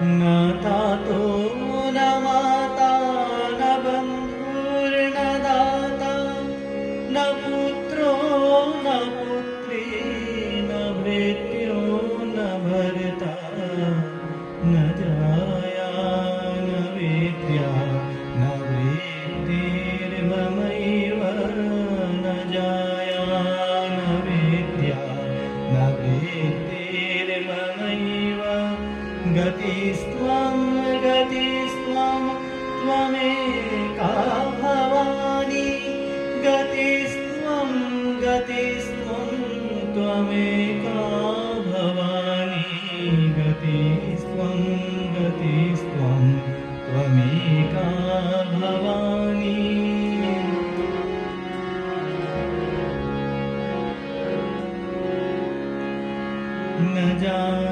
না তা তো 将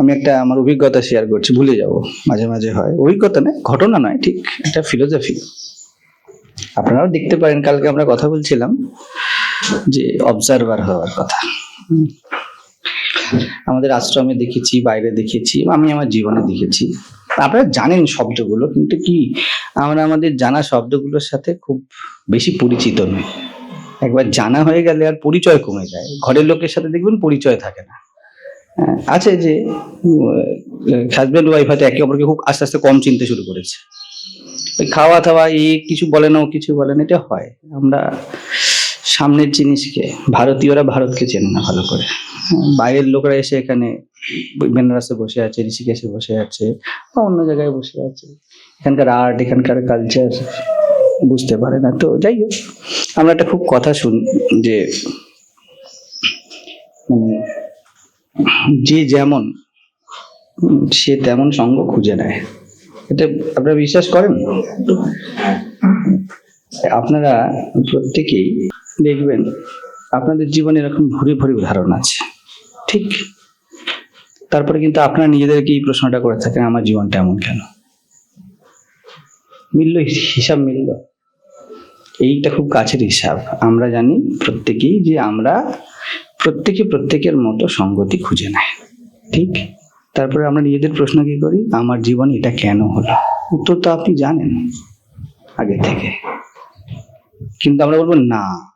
আমি একটা, আমার অভিজ্ঞতা শেয়ার করছি, ভুলে যাব, মাঝে মাঝে হয়। অভিজ্ঞতা নয়, ঘটনা নয়, ঠিক? একটা ফিলোসফি আপনারাও দেখতে পারেন, কালকে আমরা কথা বলছিলাম যে অবজারভার হওয়ার কথা। আমাদের আশ্রমে দেখেছি, বাইরে দেখেছি আমি আমার জীবনে দেখেছি। আপনারা জানেন শব্দগুলো, কিন্তু কি? আমরা আমাদের জানা শব্দগুলোর সাথে খুব বেশি পরিচিত নই। একবার জানা হয়ে গেলে আর পরিচয় কমে যায়। ঘরের লোকের সাথে দেখবেন পরিচয় থাকে না। আছে যে হাজব্যান্ড ওয়াইফ হয়তো একে অপরকে খুব আস্তে আস্তে কম চিনতে শুরু করেছে। খাওয়া দাওয়া এই কিছু বলে না ও কিছু বলে না এটা হয়। আমরা সামনের জিনিসকে ভারতীয়রা ভারতকে চেনে না ভালো করে। হ্যাঁ, বাইরের লোকরা এসে এখানে বেনারসে বসে আছে ঋষিকেশে বসে আছে বা অন্য জায়গায় বসে আছে। এখানকার আর্ট এখানকার কালচার বুঝতে পারে না। তো যাই হোক আমরা একটা খুব কথা শুনি যে মানে যে যেমন, সে তেমন সঙ্গ খুঁজে নেয়। এটা আপনারা বিশ্বাস করেন? আপনারা প্রত্যেকেই দেখবেন, আপনাদের জীবনে এরকম ভরি ভরি উদাহরণ আছে। ঠিক? তারপরে কিন্তু আপনারা নিজেদেরকে এই প্রশ্নটা করে থাকেন, আমার জীবনটা এমন কেন? মিলল, হিসাব মিলল। এইটা খুব কাছের হিসাব। আমরা জানি প্রত্যেকেই যে আমরা প্রত্যেকে প্রত্যেকের মতো সঙ্গতি খুঁজে নেয়। ঠিক? তারপরে আমরা নিজেদের প্রশ্ন কি করি? আমার জীবনে এটা কেন হলো? উত্তর তো আপনি জানেন আগে থেকে। কিন্তু আমরা বলব, না,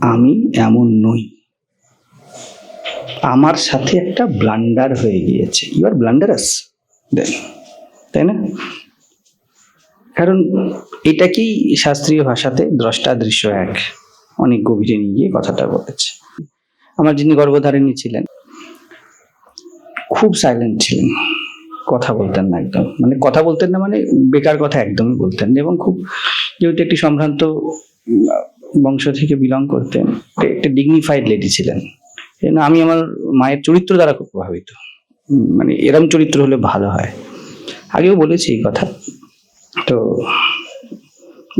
আমি এমন নই। আমার সাথে একটা ব্লান্ডার হয়ে গিয়েছে। ইউ আর ব্লান্ডারাস দেন তাই না? কারণ এটাকেই শাস্ত্রীয় ভাষাতে দ্রষ্টা দৃশ্য এক? অনেক গভীরে নিয়ে গিয়ে কথাটা বলেছে। আমার যিনি গর্ভধারিণী ছিলেন, খুব সাইলেন্ট ছিলেন। কথা বলতেন না একদম। মানে কথা বলতেন না মানে বেকার কথা একদমই বলতেন এবং খুব যেহেতু একটি সম্ভ্রান্ত বংশ থেকে বিলং করতেন, একটা ডিগনিফাইড লেডি ছিলেন। আমি আমার মায়ের চরিত্র দ্বারা খুব প্রভাবিত। মানে এরম চরিত্র হলে ভালো হয়। আগেও বলেছি এই কথা। তো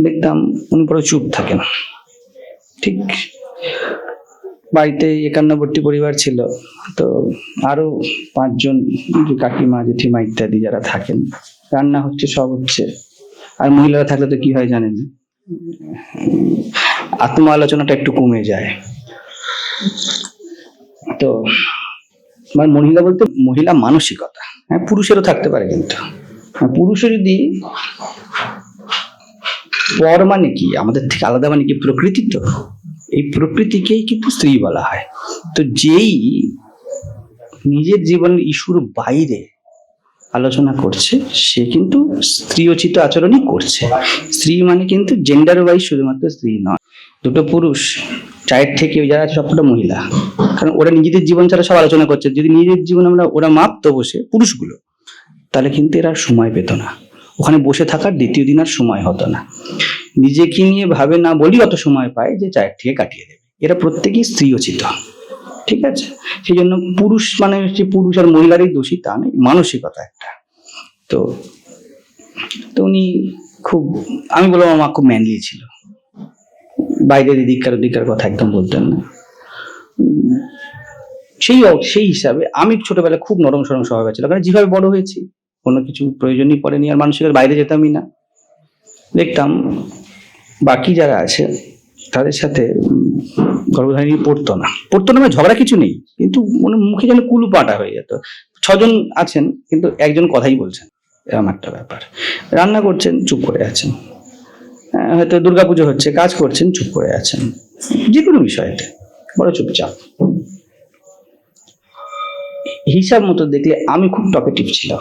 দেখতাম উনি পুরো চুপ থাকেন। ঠিক বাড়িতে একান্নবর্তী পরিবার ছিল। তো আরও পাঁচজন কাকিমা জেঠিমা ইত্যাদি যারা থাকেন রান্না হচ্ছে সব হচ্ছে। আর মহিলারা থাকলে তো কি হয় জানেন? আত্ম আলোচনাটা একটু কমে যায়। তো মানে মহিলা বলতে মহিলা মানসিকতা। হ্যাঁ পুরুষেরও থাকতে পারে কিন্তু। হ্যাঁ, পুরুষও যদি পর মানে কি? আমাদের থেকে আলাদা মানে কি? প্রকৃতি তো। এই প্রকৃতিকেই কিন্তু স্ত্রী বলা হয়। তো যেই নিজের জীবনের ইস্যুর বাইরে আলোচনা করছে, সে কিন্তু স্ত্রীয়োচিত আচরণই করছে। স্ত্রী মানে কিন্তু জেন্ডার ওয়াইজ শুধুমাত্র স্ত্রী নয়, দুটো পুরুষ, চায়ের থেকে যারা আছে সবকটা মহিলা। কারণ ওরা নিজেদের জীবন ছাড়া সব আলোচনা করছে। যদি নিজেদের জীবন আমরা ওরা মাপতো বসে পুরুষগুলো, তাহলে কিন্তু এরা সময় পেত না। ওখানে বসে থাকার দ্বিতীয় দিন আর সময় হতো না। নিজেকে নিয়ে ভাবে না বলি অত সময় পায় যে চায়ের থেকে কাটিয়ে দেবে। এরা প্রত্যেকেই স্ত্রীয়চিত ঠিক আছে? সেই জন্য পুরুষ মানে হচ্ছে পুরুষ আর মহিলারই দোষী তা নেই মানসিকতা একটা। তো তো উনি খুব, আমি বললাম আমার খুব ম্যানলি ছিল। বাইরের এদিককার ওদিককার কথা একদম বলতেন না। সেই সেই হিসাবে আমি ছোটবেলায় খুব নরম সরম স্বভাব ছিল কারণ যেভাবে বড় হয়েছি, কোনো কিছু প্রয়োজনই পড়েনি আর মানুষের বাইরে যেতামই না। দেখতাম বাকি যারা আছে তাদের সাথে উম, গর্ভধারিণী পড়তো না। পড়তো না মানে ঝগড়া কিছু নেই কিন্তু মনে মুখে যেন কুলু পাটা হয়ে যেত। ছজন আছেন কিন্তু একজন কথাই বলছেন। এরকম একটা ব্যাপার। রান্না করছেন চুপ করে আছেন। হয়তো দুর্গাপুজো হচ্ছে কাজ করছেন চুপ করে আছেন। যে কোনো বিষয়তে বড় চুপচাপ। হিসাব মতো দেখলে আমি খুব টকেটিভ ছিলাম।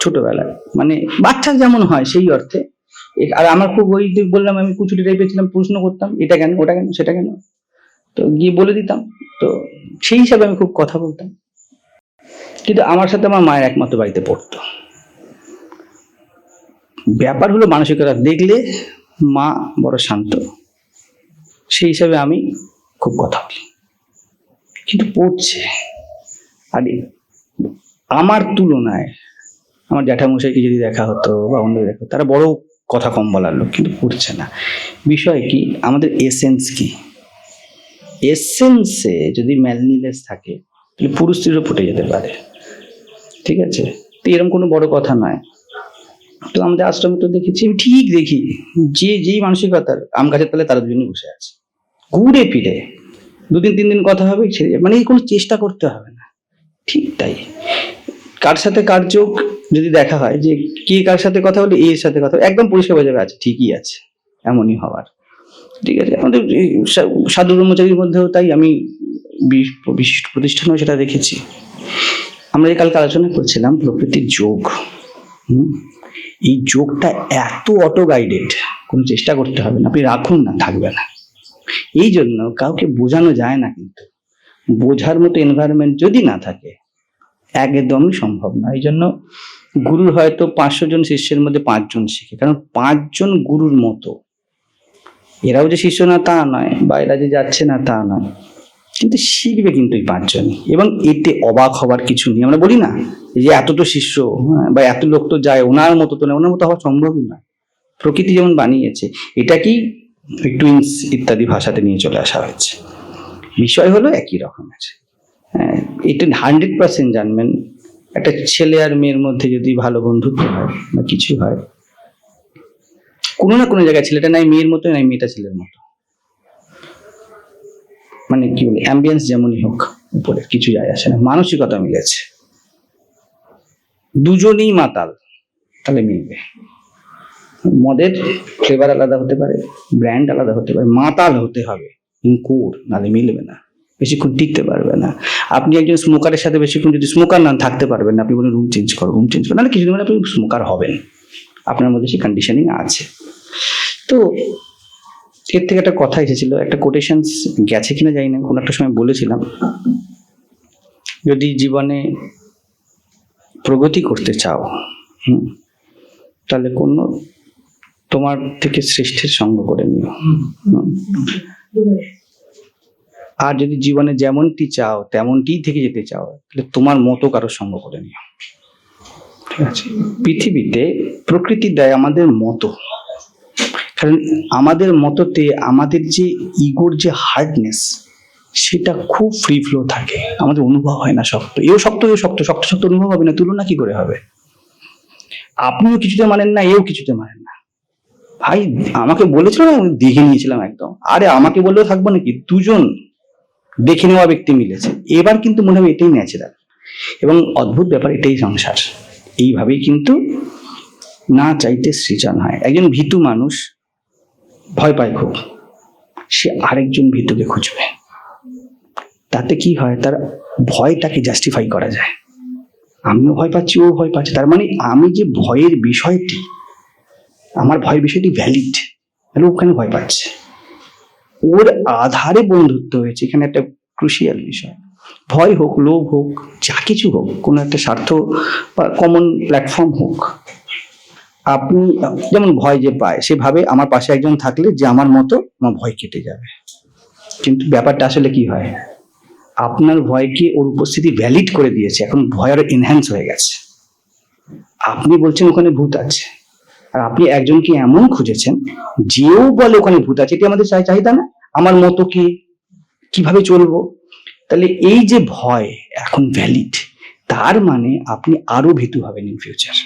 ছোটবেলায়। মানে বাচ্চা যেমন হয় সেই অর্থে আর আমার খুব ওই যে বললাম, আমি কুচুরি টাইপের ছিলাম, প্রশ্ন করতাম, এটা কেন, ওটা কেন, সেটা কেন? তো গিয়ে বলে দিতাম, তো সেই হিসাবে আমি খুব কথা বলতাম। কিন্তু আমার সাথে আমার মায়ের একমাত্র বাড়িতে পড়তো। ব্যাপার হলো মানসিকতা, দেখলে মা বড় শান্ত। সেই হিসাবে আমি খুব কথা বলি। কিন্তু পড়ছে। আর, আমার তুলনায় আমার জ্যাঠামশাইকে যদি দেখা হতো বা অন্য দেখা তারা বড় কথা কম বলার লোক কিন্তু পড়ছে না। বিষয় কি? আমাদের এসেন্স কি? এসেন্সে যদি ম্যালনিলেস থাকে, তাহলে পুরুষ স্ত্রীরও ফুটে যেতে পারে। ঠিক আছে? তো এরকম কোনো বড় কথা নয়। তো আমাদের আশ্রমে তো দেখেছি, আমি ঠিক দেখি। যে যেই মানসিকতার আম গাছের তালে তারা দুজনে বসে আছে। ঘুরে ফিরে। দুদিন, তিন দিন কথা হবে, ছেড়ে। মানে এই কোনো চেষ্টা করতে হবে না। ঠিক তাই। কার সাথে কার চোখ যদি দেখা হয়, যে কে কার সাথে কথা বলে, এর সাথে কথা একদম পরিষ্কার বোঝা যাবে আছে ঠিকই আছে, এমনই হওয়ার। ঠিক আছে? আমাদের সাধু ব্রহ্মচারীর মধ্যেও তাই আমি বিশিষ্ট প্রতিষ্ঠানেও সেটা দেখেছি। আমরা কালকে আলোচনা করছিলাম, প্রকৃতির যোগ এই যোগটা এত অটো গাইডেড কোনো চেষ্টা করতে হবে না, আপনি রাখুন না, থাকবে না। এই জন্য কাউকে বোঝানো যায় না কিন্তু। বোঝার মতো এনভায়রনমেন্ট যদি না থাকে একদমই সম্ভব না। এই জন্য গুরুর হয়তো পাঁচশো জন শিষ্যের মধ্যে পাঁচজন শিখে কারণ পাঁচজন গুরুর মতো। এরাও যে শিষ্য না তা নয় বা এরা যে যাচ্ছে না তা নয়। কিন্তু শিখবে কিন্তু এই পাঁচজনই এবং এতে অবাক হবার কিছু নেই। আমরা বলি না যে এত তো শিষ্য হ্যাঁ, বা এত লোক তো যায় ওনার মতো তো না ওনার মতো হওয়া সম্ভবই না। প্রকৃতি যেমন বানিয়েছে এটাকেই টুইন্স ইত্যাদি ভাষাতে নিয়ে চলে আসা হয়েছে। বিষয় হলো একই রকমের। এটা হান্ড্রেড পার্সেন্ট জানবেন। একটা ছেলে আর মেয়ের মধ্যে যদি ভালো বন্ধুত্ব হয় বা কিছু হয়, কোনো না কোনো জায়গায় ছেলেটা নাই মেয়ের মতো নাই মেয়েটা ছেলের মতো। মানে কি বলে অ্যাম্বিয়েন্স যেমনই হোক, উপরে কিছু যায় আসে না, মানসিকতা মিলেছে। দুজনেই মাতাল, তাহলে মিলবে। মদের ফ্লেভার আলাদা হতে পারে ব্র্যান্ড আলাদা হতে পারে, মাতাল হতে হবে, ইনকোর, নাহলে মিলবে না। বেশিক্ষণ টিকতে পারবে না। আপনি একজন স্মোকারের সাথে বেশিক্ষণ যদি স্মোকার না থাকতে পারবেন না, আপনি বলেন রুম চেঞ্জ করো রুম চেঞ্জ করো, নাহলে কিছুদিন পরে আপনি স্মোকার হবেন। আপনার মধ্যে সেই কন্ডিশনিং আছে। তো এর থেকে একটা কথা এসেছিল, একটা কোটেশন গেছে কিনা জানি না, কোনো একটা সময় বলেছিলাম। যদি জীবনে প্রগতি করতে চাও তাহলে কোনো তোমার থেকে শ্রেষ্ঠের সঙ্গ করে নিও। আর যদি জীবনে যেমনটি চাও তেমনটি থেকে যেতে চাও, তাহলে তোমার মতো কারও সঙ্গ করে নিও। ঠিক আছে? পৃথিবীতে প্রকৃতি দেয় আমাদের মতো। কারণ আমাদের মততে আমাদের যে ইগোর যে হার্ডনেস, সেটা খুব ফ্রি ফ্লো থাকে। আমাদের অনুভব হয় না শক্ত। এও শক্ত এও শক্ত। শক্ত শক্ত অনুভব হবে না, তুলনা কি করে হবে? আপনিও কিছুতে মানেন না, এও কিছুতে মানেন না। ভাই, আমাকে বলেছিল না দেখে নিয়েছিলাম একদম। আরে, আমাকে বললেও থাকব নাকি? দুজন দেখে নেওয়া ব্যক্তি মিলেছে। এবার কিন্তু মনে হবে এটাই ন্যাচারাল এবং অদ্ভুত ব্যাপার, এটাই সংসার। এইভাবেই কিন্তু না চাইতে সৃজন হয়। একজন ভীতু মানুষ ভয় পায় খুব। সে আরেকজন ভীতুকে খুঁজবে। তাতে কি হয়? তার ভয়টাকে জাস্টিফাই করা যায়। আমিও ভয় পাচ্ছি, ও ভয় পাচ্ছে। তার মানে আমি যে ভয়ের বিষয়টি, আমার ভয়ের বিষয়টি ভ্যালিড তাহলে ও কেন ভয় পাচ্ছে? ওর আধারে বন্ধুত্ব হয়েছে। এখানে একটা ক্রুশিয়াল বিষয়। ভয় হোক, লোভ হোক, যা কিছু হোক, কোনো একটা স্বার্থ বা কমন প্ল্যাটফর্ম হোক, আপনি যেমন ভয় যে পায়, সে ভাবে আমার পাশে একজন থাকলে যে আমার মতো আমার ভয় কেটে যাবে। কিন্তু ব্যাপারটা আসলে কি হয়? আপনার ভয়কে ওর উপস্থিতি ভ্যালিড করে দিয়েছে। এখন ভয় আরও এনহ্যান্স হয়ে গেছে। আপনি বলছেন ওখানে ভূত আছে। আর আপনি একজনকে এমন খুঁজেছেন, যেও বলে ওখানে ভূত আছে, এটি আমাদের চাহিদা না? আমার মতো কি, কীভাবে চলবো? তাহলে এই যে ভয় এখন ভ্যালিড তার মানে আপনি আরও ভীতু হবেন ইন ফিউচার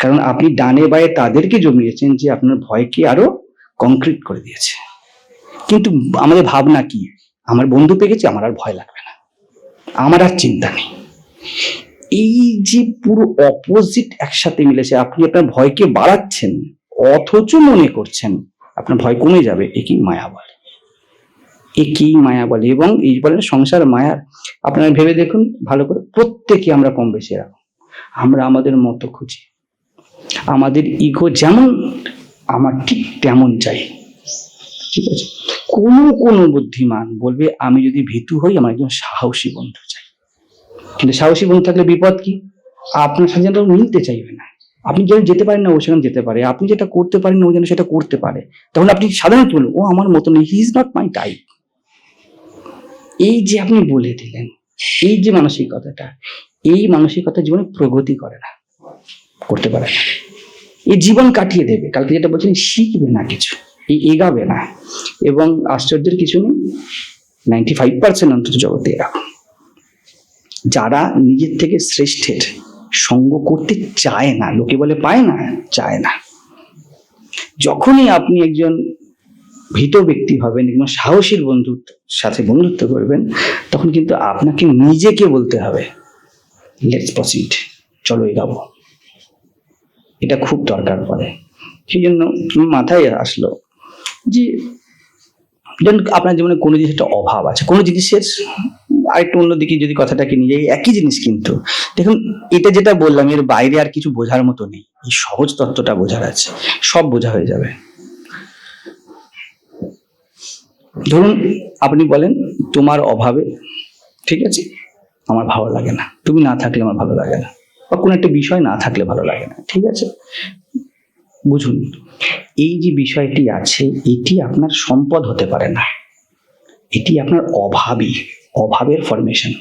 কারণ আপনি ডানে বায়ে তাদেরকে জমিয়েছেন যে আপনার ভয়কে আরও কংক্রিট করে দিয়েছে। কিন্তু আমাদের ভাবনা কি? আমার বন্ধু পেয়ে গেছে, আমার আর ভয় লাগবে না। আমার আর চিন্তা নেই। এই যে পুরো অপোজিট একসাথে মিলেছে, আপনি আপনার ভয়কে বাড়াচ্ছেন, অথচ মনে করছেন, আপনার ভয় কমে যাবে, একই মায়া বলে একই মায়া বলে এবং এই বলে সংসার মায়ার আপনারা ভেবে দেখুন, ভালো করে, প্রত্যেকে আমরা কম বেশি এরকম। আমরা আমাদের মতো খুঁজি। আমাদের ইগো যেমন, আমার ঠিক তেমন চাই। ঠিক আছে? কোনো কোনো বুদ্ধিমান বলবে, আমি যদি ভীতু হই, আমার একজন সাহসী বন্ধু চাই। কিন্তু সাহসী বন্ধু থাকলে বিপদ কি? আপনার সাথে যেন মিলতে চাইবে না। আপনি যেন যেতে পারেন না, ও সেখানে যেতে পারে। আপনি যেটা করতে পারেন না, ও যেন সেটা করতে পারে। তখন আপনি সাধারণত বলুন, ও আমার মতো নেই he is not my type এই যে আপনি বলে দিলেন, এই যে মানসিকতাটা, এই মানসিকতা জীবনে প্রগতি করে না, করতে পারে না। এই জীবন কাটিয়ে দেবে। কালকে যেটা বলছেন, শিখবে না কিছু। এগাবে না। এবং আশ্চর্যের কিছু নেই নাইনটি ফাইভ পার্সেন্ট অন্তত জগতে এরকম। যারা নিজের থেকে শ্রেষ্ঠের সঙ্গ করতে চায় না, লোকে বলে পায় না, চায় না। যখনই আপনি একজন ভীত ব্যক্তি হবেন এবং সাহসীর বন্ধুত্ব সাথে বন্ধুত্ব করবেন, তখন কিন্তু আপনাকে নিজেকে বলতে হবে লেটস প্রসিড চলো এগাবো। এটা খুব দরকার পড়ে। সেই জন্য মাথায় আসলো যে আপনার জীবনে কোনো জিনিস একটা অভাব আছে, কোনো জিনিসের আরেকটু অন্যদিকে যদি কথাটাকে নিয়ে যাই, একই জিনিস কিন্তু। দেখুন, এটা যেটা বললাম, এর বাইরে আর কিছু বোঝার মতো নেই। এই সহজ তত্ত্বটা বোঝার আছে। সব বোঝা হয়ে যাবে। ধরুন, আপনি বলেন, তোমার অভাবে, ঠিক আছে? আমার ভালো লাগে না। তুমি না থাকলে আমার ভালো লাগে না। বা কোনো একটা বিষয় না থাকলে ভালো লাগে না, ঠিক আছে? বুঝুন, এই যে বিষয়টি আছে, এটি আপনার সম্পদ হতে পারে না। এটি আপনার অভাবই। অভাবের ফরমেশন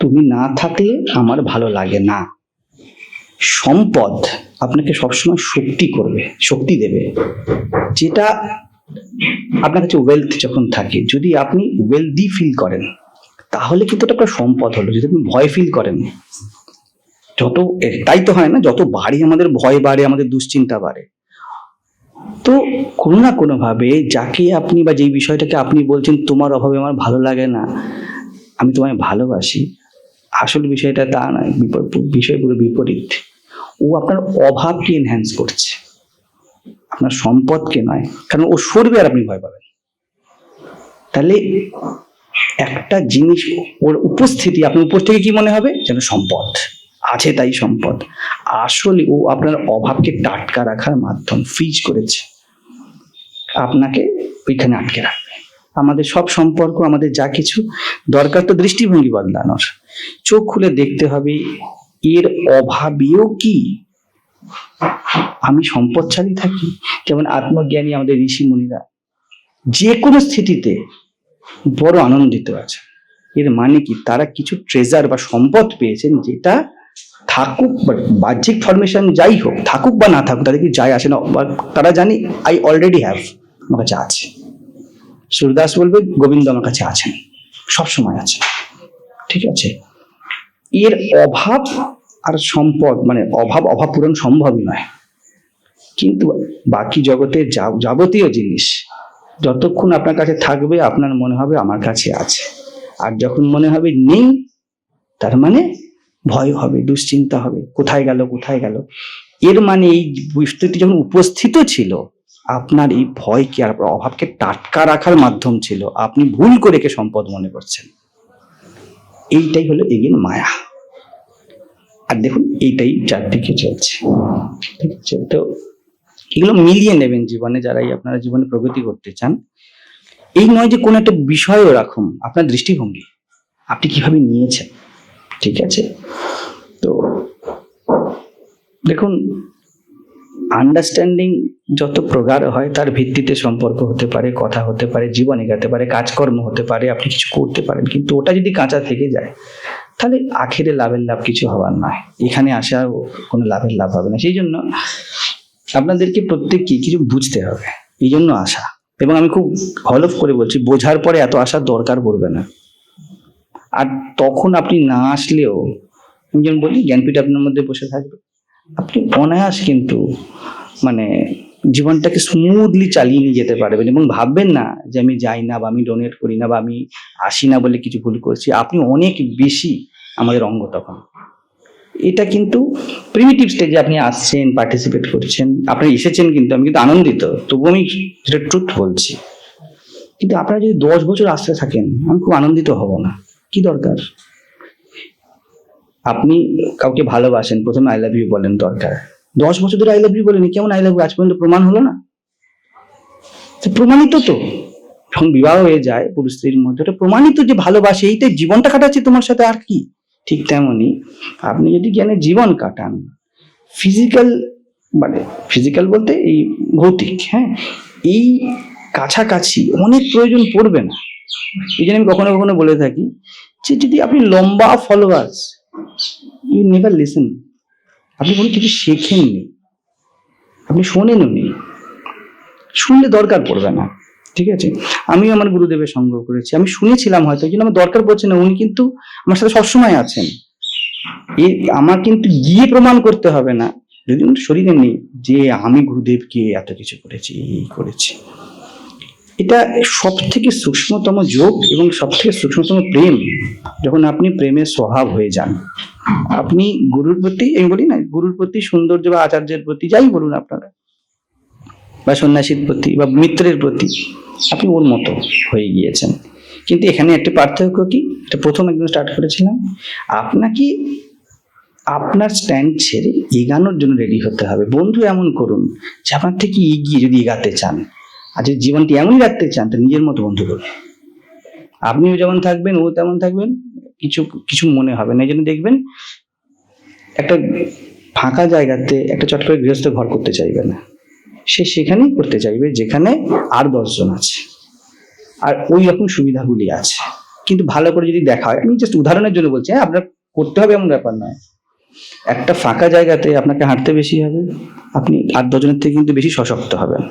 তুমি না থাকলে আমার ভালো লাগে না। সম্পদ আপনাকে সবসময় শক্তি করবে, শক্তি দেবে। যেটা আপনার কাছে ওয়েলথ যখন থাকে, যদি আপনি ওয়েলদি ফিল করেন, তাহলে কিন্তু এটা আপনার সম্পদ হলো। যদি আপনি ভয় ফিল করেন, যত তাই তো হয় না, যত বাড়ে আমাদের ভয় বাড়ে, আমাদের দুশ্চিন্তা বাড়ে তো কোনো না কোনোভাবে যাকে আপনি বা যেই বিষয়টাকে আপনি বলছেন, তোমার অভাবে আমার ভালো লাগে না, আমি তোমায় ভালোবাসি, আসল বিষয়টা তা নয় বিপ- বিষয় পুরো বিপরীত। ও আপনার অভাবকে এনহ্যান্স করছে, আপনার সম্পদকে নয়, কারণ ও সরবে আর আপনি ভয় পাবেন তাহলে একটা জিনিস ওর উপস্থিতি, আপনার উপর থেকে কি মনে হবে? যেন সম্পদ। আছে তাই সম্পদ। আসলে ও আপনার অভাবকে টাটকা রাখার মাধ্যম ফ্রিজ করেছে। আপনাকে ওইখানে আটকে রাখবে। আমাদের সব সম্পর্ক, আমাদের যা কিছু দরকার তো দৃষ্টিভঙ্গি বদলানোর। চোখ খুলে দেখতে হবে, এর অভাবেও কি? আমি সম্পদশালী থাকি? যেমন আত্মজ্ঞানী আমাদের ঋষি মুনিরা? যে কোনো স্থিতিতে বড় আনন্দিত আছে। এর মানে কি? তারা কিছু ট্রেজার বা সম্পদ পেয়েছেন যেটা থাকুক বাহ্যিক ফরমেশন যাই হোক, থাকুক বা না থাকুক তাদের কি যায় আসে না? তারা জানি আই অলরেডি হ্যাভ আমার কাছে আছে। সুরদাস বলবে, গোবিন্দ আমার কাছে আছেন। সব সময় আছেন ঠিক আছে? এর অভাব আর সম্পদ মানে অভাব অভাব পূরণ সম্ভবই নয়। কিন্তু বাকি জগতের যা- যাবতীয় জিনিস, যতক্ষণ আপনার কাছে থাকবে, আপনার মনে হবে আমার কাছে আছে। আর যখন মনে হবে নেই, তার মানে ভয় হবে, দুশ্চিন্তা হবে, কোথায় গেল কোথায় গেল? এর মানে এই বস্তুটি যখন উপস্থিত ছিল, আপনার এই ভয়কে আর অভাবকে টাটকা রাখার মাধ্যম ছিল, আপনি ভুল করে একে সম্পদ মনে করছেন। এইটাই হলো এগেন মায়া। আর দেখুন, এইটাই চারদিকে চলছে। ঠিক আছে, তো এগুলো মিলিয়ে নেবেন জীবনে যারাই আপনারা জীবনে প্রগতি করতে চান। এই নয় যে কোনো একটা বিষয়ও রাখুন, আপনার দৃষ্টিভঙ্গি। আপনি কীভাবে নিয়েছেন? ঠিক আছে? তো দেখুন আন্ডারস্ট্যান্ডিং যত প্রগাঢ় হয়, তার ভিত্তিতে সম্পর্ক হতে পারে, কথা হতে পারে, জীবন এগাতে পারে, কাজকর্ম হতে পারে, আপনি কিছু করতে পারেন। কিন্তু ওটা যদি কাঁচা থেকে যায়, তাহলে আখেরে লাভের লাভ কিছু হওয়ার নয়। এখানে আসাও কোনো লাভের লাভ হবে না। সেই জন্য আপনাদেরকে প্রত্যেককে কিছু বুঝতে হবে। এই জন্য আশা। এবং আমি খুব হলফ করে বলছি, বোঝার পরে এত আসার দরকার পড়বে না। আর তখন আপনি না আসলেও আমি যেমন বলি, জ্ঞানপীঠ আপনার মধ্যে বসে থাকবে। আপনি অনায়াস কিন্তু মানে জীবনটাকে স্মুথলি চালিয়ে নিয়ে যেতে পারবেন এবং ভাববেন না যে আমি যাই না বা আমি ডোনেট করি না বা আমি আসি না বলে কিছু ভুল করছি। আপনি অনেক বেশি আমাদের অঙ্গ তখন। এটা কিন্তু প্রিমিটিভ স্টেজে আপনি আসছেন পার্টিসিপেট করছেন আপনি এসেছেন কিন্তু, আমি কিন্তু আনন্দিত তবু আমি সেটা ট্রুথ বলছি। কিন্তু আপনারা যদি দশ বছর আসতে থাকেন, আমি খুব আনন্দিত হব না। কি দরকার? আপনি কাউকে ভালোবাসেন, প্রথমে আই লাভ ইউ বলেন দরকার। দশ বছর ধরে আই লাভ ইউ বলেনি, কেমন আই লাভ ইউ আজ পর্যন্ত প্রমাণ হলো না? প্রমাণিত তো। যখন বিবাহ হয়ে যায় পুরুষ স্ত্রীর মধ্যে ওটা প্রমাণিত যে ভালোবাসে এইটাই জীবনটা কাটাচ্ছে তোমার সাথে আর কি? ঠিক তেমনই আপনি যদি জ্ঞানে জীবন কাটান ফিজিক্যাল মানে ফিজিক্যাল বলতে এই ভৌতিক হ্যাঁ? এই কাছাকাছি অনেক প্রয়োজন পড়বে না। এই জন্য আমি কখনো কখনো বলে থাকি যে যদি আপনি লম্বা ফলোয়ার্স ইউ নেভার লিসেন আপনি কোনো কিছু শেখেননি, আপনি শোনেনও নি শুনলে দরকার পড়বে না, ঠিক আছে? আমিও আমার গুরুদেবের সংগ্রহ করেছি, আমি শুনেছিলাম হয়তো, কিন্তু আমার দরকার পড়ছে না, উনি কিন্তু আমার সাথে সবসময় আছেন। এই আমার কিন্তু গিয়ে প্রমাণ করতে হবে না, যদি উনি শরীরে নেই যে আমি গুরুদেবকে এত কিছু করেছি, এই করেছি। এটা সব থেকে সূক্ষ্মতম যোগ এবং সব থেকে সূক্ষ্মতম প্রেম যখন আপনি প্রেমের স্বভাব হয়ে যান। আপনি গুরুর প্রতি, আমি বলি না, গুরুর প্রতি সৌন্দর্য বা আচার্যের প্রতি যাই বলুন আপনারা, বা সন্ন্যাসীর প্রতি বা মিত্রের প্রতি, আপনি ওর মতো হয়ে গিয়েছেন। কিন্তু এখানে একটা পার্থক্য কি? এটা প্রথম একদম স্টার্ট করেছিলাম। আপনাকে আপনার স্ট্যান্ড ছেড়ে এগানোর জন্য রেডি হতে হবে। বন্ধু এমন করুন যে আপনার থেকে এগিয়ে যদি এগাতে চান। আর যদি জীবনটি এমনই রাখতে চান তো নিজের মতো বন্ধু করুন। আপনিও যেমন থাকবেন, ও তেমন থাকবেন, কিছু কিছু মনে হবে না। এই জন্য দেখবেন, একটা ফাঁকা জায়গাতে, একটা চট করে গৃহস্থ ঘর করতে চাইবে না। সে সেখানেই করতে চাইবে, যেখানে আর দশজন আছে। আর ওই রকম সুবিধাগুলি আছে। কিন্তু ভালো করে যদি দেখা হয়, আমি জাস্ট উদাহরণের জন্য বলছি হ্যাঁ আপনার করতে হবে এমন ব্যাপার নয়। একটা ফাঁকা জায়গাতে আপনাকে হাঁটতে বেশি হবে, আপনি আট দশজনের থেকে কিন্তু বেশি সশক্ত হবেন।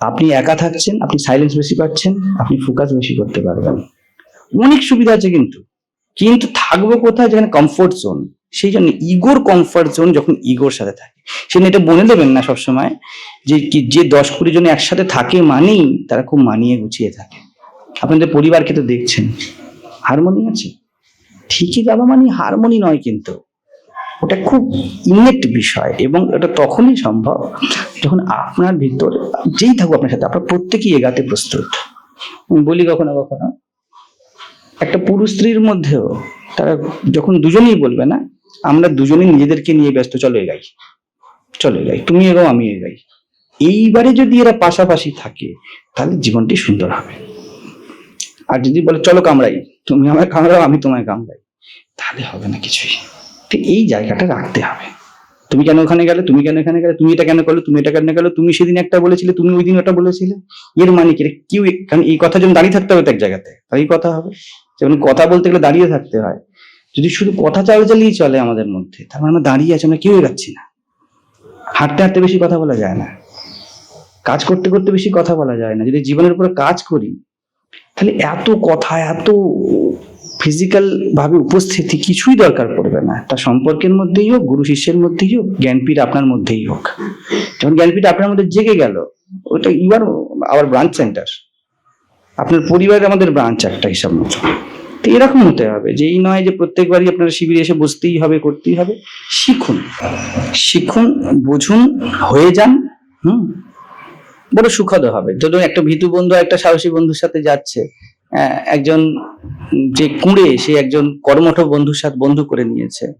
আপনি একা থাকছেন, আপনি সাইলেন্স বেশি পাচ্ছেন, আপনি ফোকাস বেশি করতে পারবেন। অনেক সুবিধা আছে কিন্তু। কিন্তু থাকব কোথায়? যেখানে কমফোর্ট জোন সেই জন্য ইগোর কমফোর্ট জোন যখন ইগোর সাথে থাকে। সেদিন এটা বলে দেবেন না সবসময় যে যে দশ কুড়ি জন একসাথে থাকে মানেই তারা খুব মানিয়ে গুছিয়ে থাকে। আপনাদের পরিবারকে তো দেখছেন। হারমোনি আছে। ঠিকই বাবা মানে হারমোনি নয় কিন্তু। ওটা খুব ইনেক্ট বিষয় এবং এটা তখনই সম্ভব যখন আপনার ভিতর, যেই থাকুক আপনার সাথে, আপনার প্রত্যেকেই এগাতে প্রস্তুত। বলি কখনো কখনো, একটা পুরুষ স্ত্রীর মধ্যেও তারা যখন দুজনেই বলবে না, আমরা দুজনেই নিজেদেরকে নিয়ে ব্যস্ত, চলো এগাই চলো এগাই তুমি এগাও আমি এগাই এইবারে যদি এরা পাশাপাশি থাকে, তাহলে জীবনটি সুন্দর হবে। আর যদি বলে, চলো কামড়াই, তুমি আমায় কামড়াও, আমি তোমায় কামড়াই, তাহলে হবে না কিছুই। তো এই জায়গাটা রাখতে হবে। তুমি কেন ওখানে গেলে? তুমি কেন এখানে গেলে? তুমি এটা কেন করলে? তুমি এটা কেন গেলো? তুমি সেদিন একটা বলেছিলে, তুমি ওই দিন ওটা বলেছিলে। এর মানে কি? কেউ কারণ এই কথা যেমন দাঁড়িয়ে থাকতে হবে এক জায়গাতে তাই কথা হবে। যেমন কথা বলতে গেলে দাঁড়িয়ে থাকতে হয়। যদি শুধু কথা চাল চালিয়ে চলে আমাদের মধ্যে, তার মানে আমরা দাঁড়িয়ে আছি, আমরা কেউ যাচ্ছি না। হাঁটতে হাঁটতে বেশি কথা বলা যায় না। কাজ করতে করতে বেশি কথা বলা যায় না। যদি জীবনের উপরে কাজ করি, তাহলে এত কথা, এত ফিজিক্যাল ভাবে উপস্থিতি কিছুই দরকার পড়বে না। তা সম্পর্কের মধ্যেই হোক, গুরু শিষ্যের মধ্যেই হোক, জ্ঞানপীঠ আপনার মধ্যেই হোক। যখন জ্ঞানপীঠ আপনার মধ্যে জেগে গেল, ওটা ইউ আওয়ার ব্রাঞ্চ সেন্টার আপনার পরিবারের আমাদের ব্রাঞ্চ একটা হিসাব মতো। তো এরকম হতে হবে যে এই নয় যে প্রত্যেকবারই আপনার শিবিরে এসে বসতেই হবে, করতেই হবে। শিখুন। শিখুন, বুঝুন, হয়ে যান, হুম? বড় সুখদ হবে। ধরুন একটা ভীতু বন্ধু একটা সাহসী বন্ধুর সাথে যাচ্ছে। একজন যে কুঁড়ে, সে একজন কর্মঠ বন্ধুর সাথে বন্ধু করে নিয়েছে।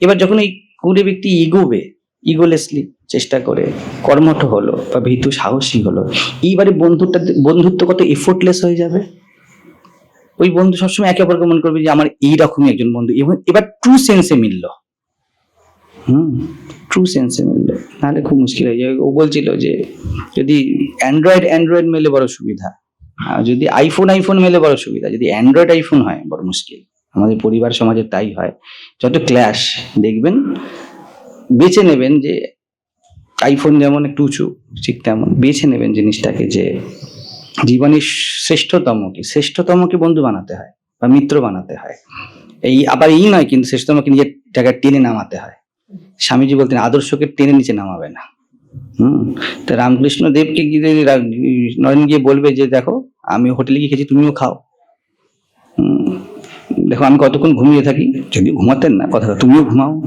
এবার যখন এই কুঁড়ে ব্যক্তি এগোবে ইগোলেসলি চেষ্টা করে, কর্মঠ হলো বা ভীতু সাহসী হলো, এইবারে বন্ধুটা বন্ধুত্ব কত এফোর্টলেস হয়ে যাবে? ওই বন্ধু সবসময় একে অপরকে মনে করবে যে, আমার এইরকমই একজন বন্ধু। এবং এবার ট্রু সেন্সে মিললো। হুম ট্রু সেন্সে মিললো। নাহলে খুব মুশকিল হয়ে যাবে। ও বলছিল যে, যদি অ্যান্ড্রয়েড অ্যান্ড্রয়েড মেলে বড় সুবিধা। আর যদি আইফোন আইফোন মেলে বড় সুবিধা। যদি অ্যান্ড্রয়েড আইফোন হয়, বড় মুশকিল। আমাদের পরিবার সমাজে তাই হয়। যত ক্ল্যাশ দেখবেন, বেছে নেবেন যে আইফোন যেমন একটু উঁচু, ঠিক তেমন। বেছে নেবেন জিনিসটাকে যে জীবনের শ্রেষ্ঠতমকে শ্রেষ্ঠতমকে বন্ধু বানাতে হয় বা মিত্র বানাতে হয়। এই আবার এই নয়, কিন্তু শ্রেষ্ঠতমকে নিজের জায়গায় টেনে নামাতে হয়। স্বামীজি বলতেন, আদর্শকে টেনে নিচে নামাবে না। হুম। রামকৃষ্ণ দেবকে গিয়ে নরেন গিয়ে বলবে যে, দেখো, আমি হোটেলে গিয়ে খেয়েছি, তুমিও খাও। দেখো, আমি কতক্ষণ ঘুমিয়ে থাকি? যদি ঘুমাতেন না কথা তুমিও ঘুমাও।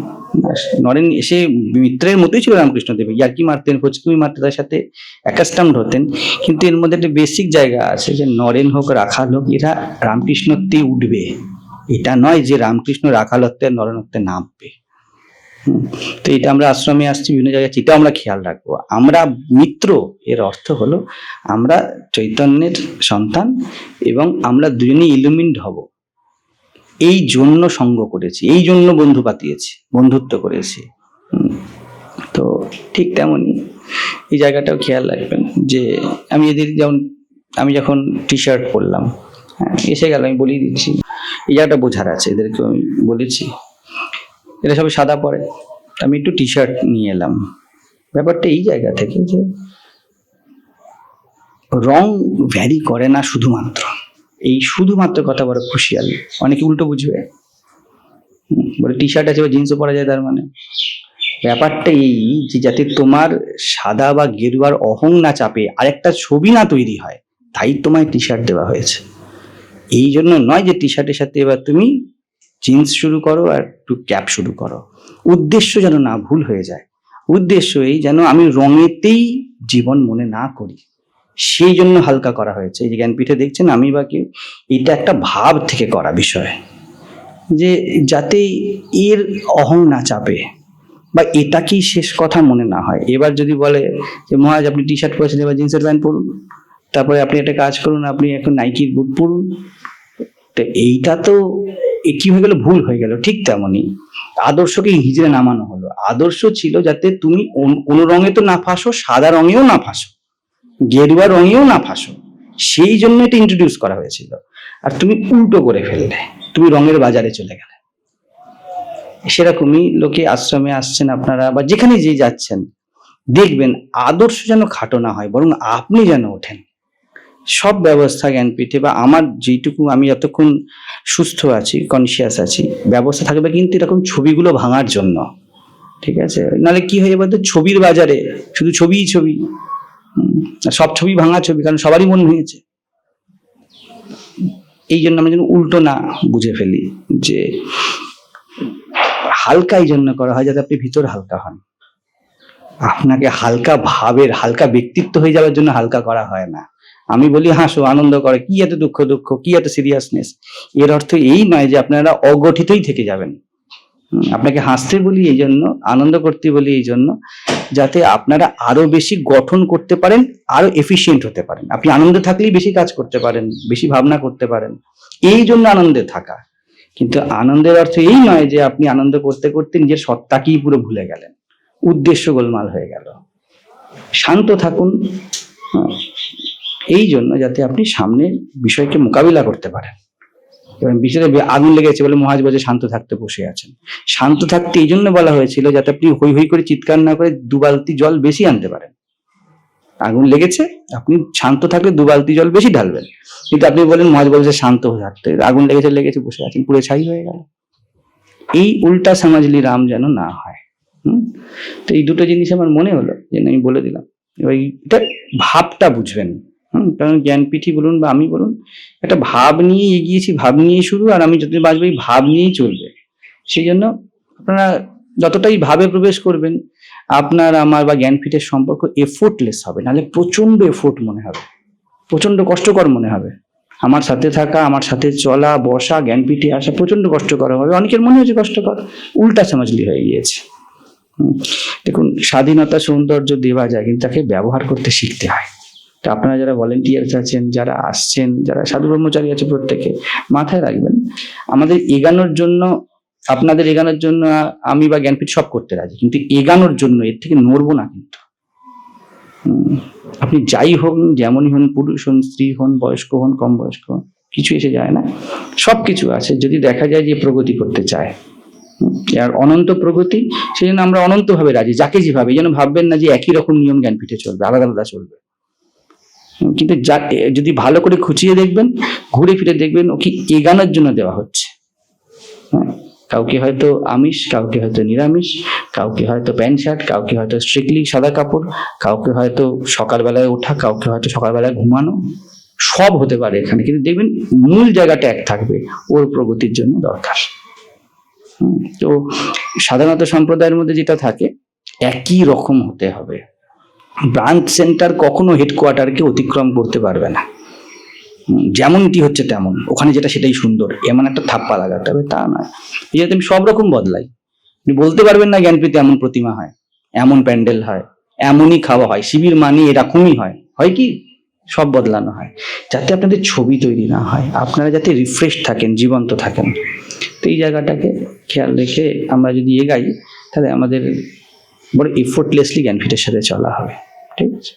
নরেন এসে মিত্রের মতোই ছিল রামকৃষ্ণ দেব। ইয়ার্কি মারতেন, ফচকুমি মারতেন, তার সাথে অ্যাকাস্টামড হতেন। কিন্তু এর মধ্যে একটা বেসিক জায়গা আছে যে, নরেন হোক, রাখাল হোক, এরা রামকৃষ্ণত্বেই উঠবে। এটা নয় যে রামকৃষ্ণ রাখালত্বে আর নরেনত্বে নামবে। তো এটা আমরা আশ্রমে আসছি বিভিন্ন জায়গায় এটাও আমরা খেয়াল রাখব আমরা মিত্র এর অর্থ হলো আমরা চৈতন্যের সন্তান এবং আমরা দুজনেই ইলুমিন্ড হব। এই জন্য সঙ্গ করেছি এই জন্য বন্ধু পাতিয়েছি বন্ধুত্ব করেছি। তো ঠিক তেমনই এই জায়গাটাও খেয়াল রাখবেন যে আমি এদের যেমন আমি যখন টি শার্ট পরলাম হ্যাঁ, এসে গেল আমি বলিয়ে দিচ্ছি। এই জায়গাটা বোঝার আছে এদেরকে আমি বলেছি। এরা সবাই সাদা পরে। আমি একটু টি শার্ট নিয়ে এলাম। ব্যাপারটা এই জায়গা থেকে যে রং ভ্যারি করে না শুধুমাত্র। এই শুধুমাত্র কথা বড় খুশিয়াল অনেকে উল্টো বুঝবে। বলে টি শার্ট আছে বা জিন্সও পরা যায় তার মানে। ব্যাপারটা এই যে যাতে তোমার সাদা বা গেরুয়ার অহং না চাপে আরেকটা ছবি না তৈরি হয়, তাই তোমায় টি শার্ট দেওয়া হয়েছে। এই জন্য নয় যে টি শার্টের সাথে এবার তুমি জিন্স শুরু করো আর একটু ক্যাপ শুরু করো। উদ্দেশ্য যেন না ভুল হয়ে যায়। উদ্দেশ্য এই যেন আমি রঙেতেই জীবন মনে না করি। সেই জন্য হালকা করা হয়েছে। এই যে জ্ঞানপীঠে দেখছেন আমি বা কেউ, এটা একটা ভাব থেকে করা বিষয়। যে যাতে এর অহং না চাপে বা এটাকেই শেষ কথা মনে না হয়। এবার যদি বলে যে, মহারাজ, আপনি টি শার্ট পরেছেন, এবার জিন্সের প্যান্ট পরুন। তারপরে আপনি একটা কাজ করুন, আপনি এখন নাইকির বুট পরুন। তো এইটা তো এ কি হয়ে গেল? ভুল হয়ে গেল। ঠিক তেমনই। আদর্শকে হিজড়ে নামানো হলো। আদর্শ ছিল যাতে তুমি কোনো রঙে তো না ফাঁসো, সাদা রঙেও না ফাঁসো, গেরুয়া রঙেও না ফাঁসো। সেই জন্য এটা ইন্ট্রোডিউস করা হয়েছিল। আর তুমি উল্টো করে ফেললে। তুমি রঙের বাজারে চলে গেলে। সেরকমই লোকে আশ্রমে আসছেন আপনারা বা যেখানে যে যাচ্ছেন, দেখবেন আদর্শ যেন খাটো না হয়, বরং আপনি যেন ওঠেন। সব ব্যবস্থা জ্ঞানপীঠে বা আমার যেটুকু আমি যতক্ষণ সুস্থ আছি কনসিয়াস আছি, ব্যবস্থা থাকবে কিন্তু এরকম ছবিগুলো ভাঙার জন্য, ঠিক আছে? নাহলে কি হয়ে যাবে ছবির বাজারে শুধু ছবিই ছবি। সব ছবি ভাঙা ছবি, কারণ সবারই মন ভেঙেছে। এই জন্য আমরা যেন উল্টো না বুঝে ফেলি যে হালকা এই জন্য করা হয় যাতে আপনি ভিতর হালকা হন। আপনাকে হালকা ভাবের, হালকা ব্যক্তিত্ব হয়ে যাওয়ার জন্য হালকা করা হয় না। আমি বলি হাসো আনন্দ করে। কি এত দুঃখ দুঃখ কি এত সিরিয়াসনেস এর অর্থ এই নয় যে আপনারা অগঠিতই থেকে যাবেন। আপনাকে হাসতে বলি এই জন্য আনন্দ করতে বলি এই জন্য যাতে আপনারা আরও বেশি গঠন করতে পারেন আরও এফিসিয়েন্ট হতে পারেন। আপনি আনন্দে থাকলেই বেশি কাজ করতে পারেন বেশি ভাবনা করতে পারেন। এই জন্য আনন্দে থাকা। কিন্তু আনন্দের অর্থ এই নয় যে আপনি আনন্দ করতে করতে নিজের সত্তাকেই পুরো ভুলে গেলেন। উদ্দেশ্য গোলমাল হয়ে গেল। শান্ত থাকুন। হ্যাঁ, এই জন্য যাতে আপনি সামনের বিষয়কে মোকাবিলা করতে পারেন। এবং বিষয়ে আগুন লেগেছে বলে মহাজ বলছে, শান্ত থাকতে বসে আছেন। শান্ত থাকতে এই জন্য বলা হয়েছিল যাতে আপনি হই হই করে চিৎকার না করে দু বালতি জল বেশি আনতে পারেন। আগুন লেগেছে, আপনি শান্ত থাকলে দু বালতি জল বেশি ঢালবেন। কিন্তু আপনি বলেন মহাজ বলছে, শান্ত থাকতে। আগুন লেগেছে লেগেছে, বসে আছেন, পুরো ছাই হয়ে গেল। এই উল্টা সামাজলি রাম যেন না হয়। তো এই দুটো জিনিস আমার মনে হলো যে আমি বলে দিলাম। এবার এটা ভাবটা বুঝবেন। হুম, কারণ জ্ঞানপীঠই বলুন বা আমি বলুন, একটা ভাব নিয়ে এগিয়েছি, ভাব নিয়ে শুরু, আর আমি যতদিন বাঁচবো এই ভাব নিয়েই চলবে। সেই জন্য আপনারা যতটাই ভাবে প্রবেশ করবেন, আপনার, আমার বা জ্ঞানপীঠের সম্পর্ক এফোর্টলেস হবে, নাহলে প্রচণ্ড এফোর্ট মনে হবে প্রচণ্ড কষ্টকর মনে হবে। আমার সাথে থাকা, আমার সাথে চলা, বসা, জ্ঞানপীঠে আসা প্রচণ্ড কষ্টকর হবে, অনেকের মনে হচ্ছে কষ্টকর, উল্টা সমাজলি হয়ে গিয়েছে। দেখুন, স্বাধীনতা, সৌন্দর্য দেওয়া যায়, কিন্তু তাকে ব্যবহার করতে শিখতে হয়। তো আপনারা যারা ভলেন্টিয়ার্স আছেন, যারা আসছেন, যারা সাধু ব্রহ্মচারী আছে প্রত্যেকে, মাথায় রাখবেন, আমাদের এগানোর জন্য, আপনাদের এগানোর জন্য আমি বা জ্ঞানপীঠ সব করতে রাজি, কিন্তু এগানোর জন্য এর থেকে নড়বো না কিন্তু। আপনি যাই হন, যেমনই হন, পুরুষ হন, স্ত্রী হন, বয়স্ক হন, কম বয়স্ক হন, কিছু এসে যায় না, সব কিছু আছে, যদি দেখা যায় যে প্রগতি করতে চায়। আর অনন্ত প্রগতি সেই জন্য আমরা অনন্তভাবে রাজি, যাকে যেভাবে জন্য ভাববেন না যে একই রকম নিয়ম জ্ঞানপীঠে চলবে, আলাদা আলাদা চলবে। কিন্তু যা, যদি ভালো করে খুঁচিয়ে দেখবেন, ঘুরে ফিরে দেখবেন ও কি এগানোর জন্য দেওয়া হচ্ছে। হ্যাঁ? কাউকে হয়তো আমিষ, কাউকে হয়তো নিরামিষ, কাউকে হয়তো প্যান্ট শার্ট, কাউকে হয়তো স্ট্রিক্টলি সাদা কাপড়, কাউকে হয়তো সকালবেলায় ওঠা, কাউকে হয়তো সকালবেলায় ঘুমানো, সব হতে পারে এখানে। কিন্তু দেখবেন, মূল জায়গাটা এক থাকবে, ওর প্রগতির জন্য দরকার। তো সাধারণত সম্প্রদায়ের মধ্যে যেটা থাকে, একই রকম হতে হবে। ব্রাঞ্চ সেন্টার কখনো হেডকোয়ার্টারকে অতিক্রম করতে পারবে না। যেমনটি হচ্ছে তেমন। ওখানে যেটা সেটাই সুন্দর। এমন একটা থাপ্পা লাগাতে হবে, তা নয়। এই আমি সব রকম বদলাই। আপনি বলতে পারবেন না জ্ঞানপীঠে এমন প্রতিমা হয়, এমন প্যান্ডেল হয়, এমনই খাওয়া হয়, শিবির মানে এরকমই হয়। হয় কি? সব বদলানো হয়। যাতে আপনাদের ছবি তৈরি না হয়, আপনারা যাতে রিফ্রেশ থাকেন, জীবন্ত থাকেন। তো এই জায়গাটাকে খেয়াল রেখে আমরা যদি এগাই, তাহলে আমাদের বড় এফোর্টলেসলি জ্ঞানপীঠের সাথে চলা হবে। ঠিক আছে